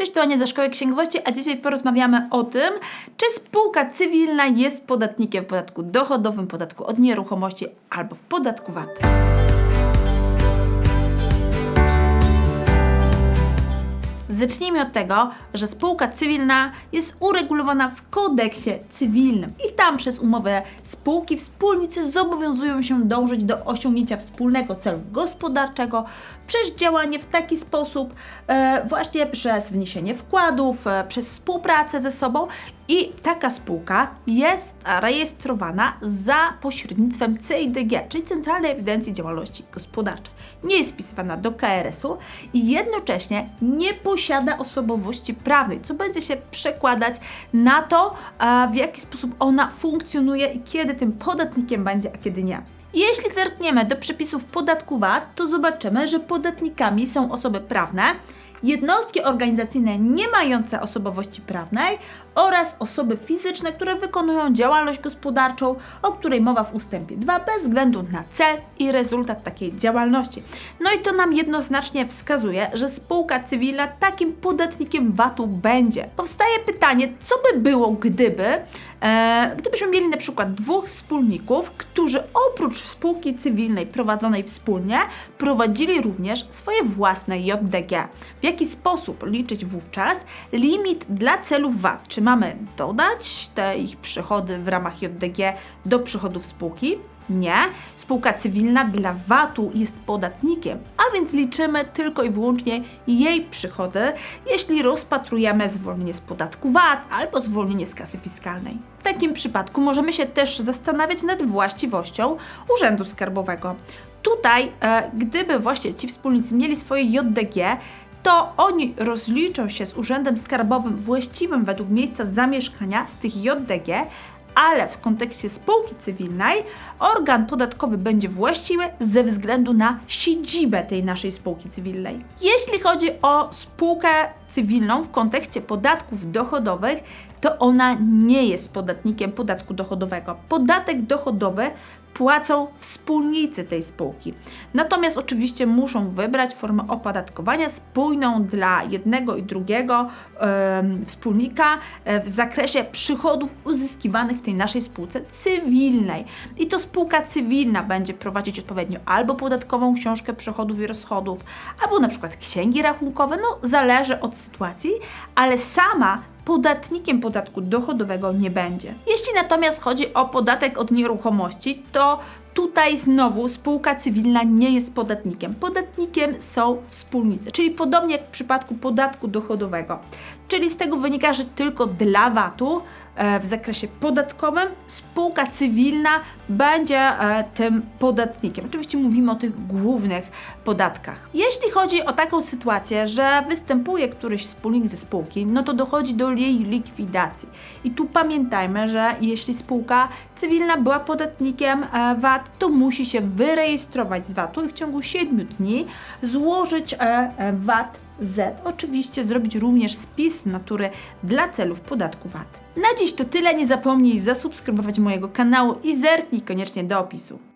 Cześć, to Ania ze Szkoły Księgowości, a dzisiaj porozmawiamy o tym, czy spółka cywilna jest podatnikiem w podatku dochodowym, podatku od nieruchomości albo w podatku VAT. Zacznijmy od tego, że spółka cywilna jest uregulowana w kodeksie cywilnym i tam przez umowę spółki wspólnicy zobowiązują się dążyć do osiągnięcia wspólnego celu gospodarczego przez działanie w taki sposób, e, właśnie przez wniesienie wkładów, e, przez współpracę ze sobą i taka spółka jest rejestrowana za pośrednictwem CIDG, czyli Centralnej Ewidencji Działalności Gospodarczej. Nie jest wpisywana do KRS-u i jednocześnie nie posiada osobowości prawnej, co będzie się przekładać na to, e, w jaki sposób ona funkcjonuje i kiedy tym podatnikiem będzie, a kiedy nie. Jeśli zerkniemy do przepisów podatku VAT, to zobaczymy, że podatnikami są osoby prawne, jednostki organizacyjne nie mające osobowości prawnej oraz osoby fizyczne, które wykonują działalność gospodarczą, o której mowa w ustępie 2, bez względu na cel i rezultat takiej działalności. No i to nam jednoznacznie wskazuje, że spółka cywilna takim podatnikiem VAT-u będzie. Powstaje pytanie, co by było, gdyby, e, gdybyśmy mieli na przykład dwóch wspólników, którzy oprócz spółki cywilnej prowadzonej wspólnie, prowadzili również swoje własne JDG. W jaki sposób liczyć wówczas limit dla celów VAT? Czy mamy dodać te ich przychody w ramach JDG do przychodów spółki? Nie. Spółka cywilna dla VAT-u jest podatnikiem, a więc liczymy tylko i wyłącznie jej przychody, jeśli rozpatrujemy zwolnienie z podatku VAT albo zwolnienie z kasy fiskalnej. W takim przypadku możemy się też zastanawiać nad właściwością Urzędu Skarbowego. Tutaj, e, gdyby właśnie ci wspólnicy mieli swoje JDG, to oni rozliczą się z Urzędem Skarbowym właściwym według miejsca zamieszkania z tych JDG, ale w kontekście spółki cywilnej organ podatkowy będzie właściwy ze względu na siedzibę tej naszej spółki cywilnej. Jeśli chodzi o spółkę cywilną w kontekście podatków dochodowych, to ona nie jest podatnikiem podatku dochodowego. Podatek dochodowy płacą wspólnicy tej spółki. Natomiast oczywiście muszą wybrać formę opodatkowania spójną dla jednego i drugiego wspólnika e, w zakresie przychodów uzyskiwanych w tej naszej spółce cywilnej. I to spółka cywilna będzie prowadzić odpowiednio albo podatkową książkę przychodów i rozchodów, albo na przykład księgi rachunkowe, no zależy od sytuacji, ale sama podatnikiem podatku dochodowego nie będzie. Jeśli natomiast chodzi o podatek od nieruchomości, to tutaj znowu spółka cywilna nie jest podatnikiem. Podatnikiem są wspólnicy, czyli podobnie jak w przypadku podatku dochodowego. Czyli z tego wynika, że tylko dla VAT-u e, w zakresie podatkowym spółka cywilna będzie e, tym podatnikiem. Oczywiście mówimy o tych głównych podatkach. Jeśli chodzi o taką sytuację, że występuje któryś wspólnik ze spółki, no to dochodzi do jej likwidacji. I tu pamiętajmy, że jeśli spółka cywilna była podatnikiem e, VAT, to musi się wyrejestrować z VAT-u i w ciągu 7 dni złożyć e, e, VAT Z. Oczywiście zrobić również spis natury dla celów podatku VAT. Na dziś to tyle. Nie zapomnij zasubskrybować mojego kanału i zerknij koniecznie do opisu.